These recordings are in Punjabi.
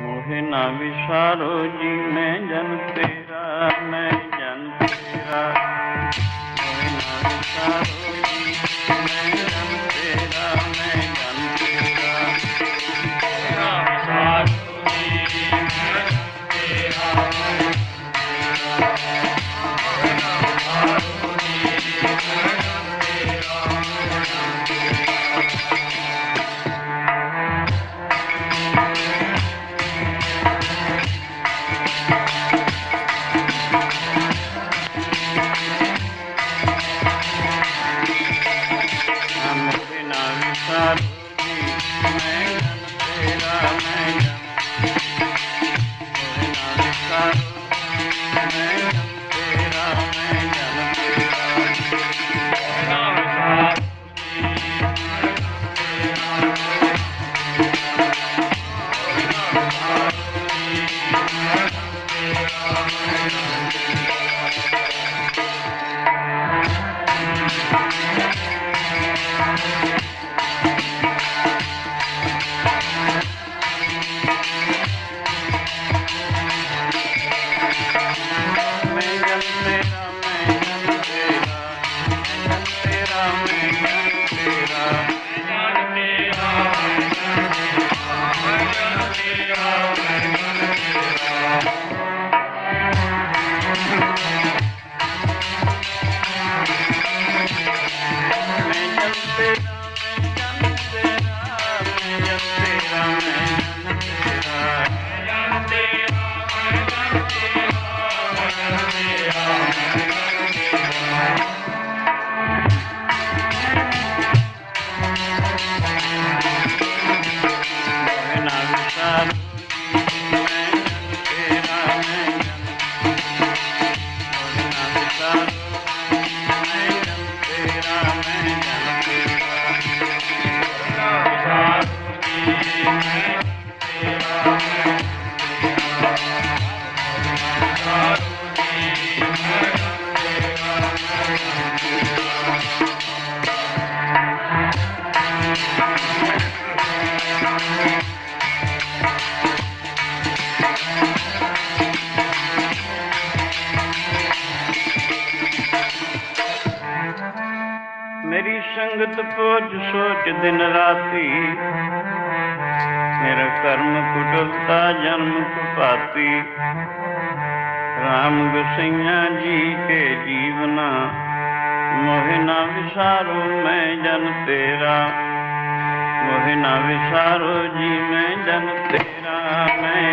मोहे ना विचारो जी मैं जन तेरा मैं जन तेरा मोहे ना विचारो ਜਨਮ ਤੇਰਾ ਮੈਂ ਜਨਮ ਤੇਰਾ ਸੰਗਤ ਕੋਜ ਸੋਚ ਦਿਨ ਰਾਤੀ। ਮੇਰਾ ਕਰਮ ਕੁਟਲਤਾ ਜਨਮ ਕੁਪਾਤੀ ਰਾਮ ਗੁਸਈਆ ਜੀ ਕੇ ਜੀਵਨਾ, ਮੋਹਿ ਨਾ ਵਿਸਾਰੋ ਮੈਂ ਜਨ ਤੇਰਾ। ਮੋਹਿ ਨਾ ਵਿਸਾਰੋ ਜੀ ਮੈਂ ਜਨ ਤੇਰਾ, ਮੈਂ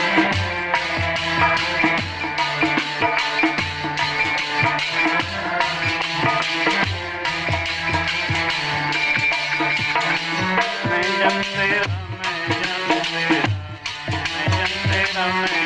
Amen.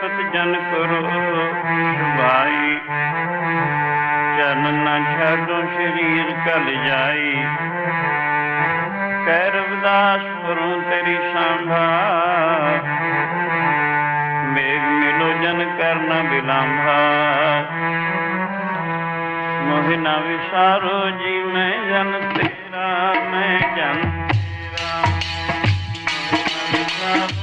ਪਤ ਜਨ ਕਰੋ ਭਾਈ ਜਨ ਨਾ ਛਾਡੋ ਸ਼ਰੀਰ ਕਲ ਜਾਈ। ਕਹਿ ਰਵਦਾਸ ਕਰੂੰ ਤੇਰੀ ਸੰਭਾ। ਮੇਗ ਮਿਲੋ ਜਨ ਕਰਨਾ ਬਿਲੰਭਾ ਮੋਹਿ ਨਾ ਵਿਸਾਰੋ ਜੀ ਮੈਂ ਜਨ। ਤੇਰਾ ਮੈਂ ਜਨ। ਤੇਰਾ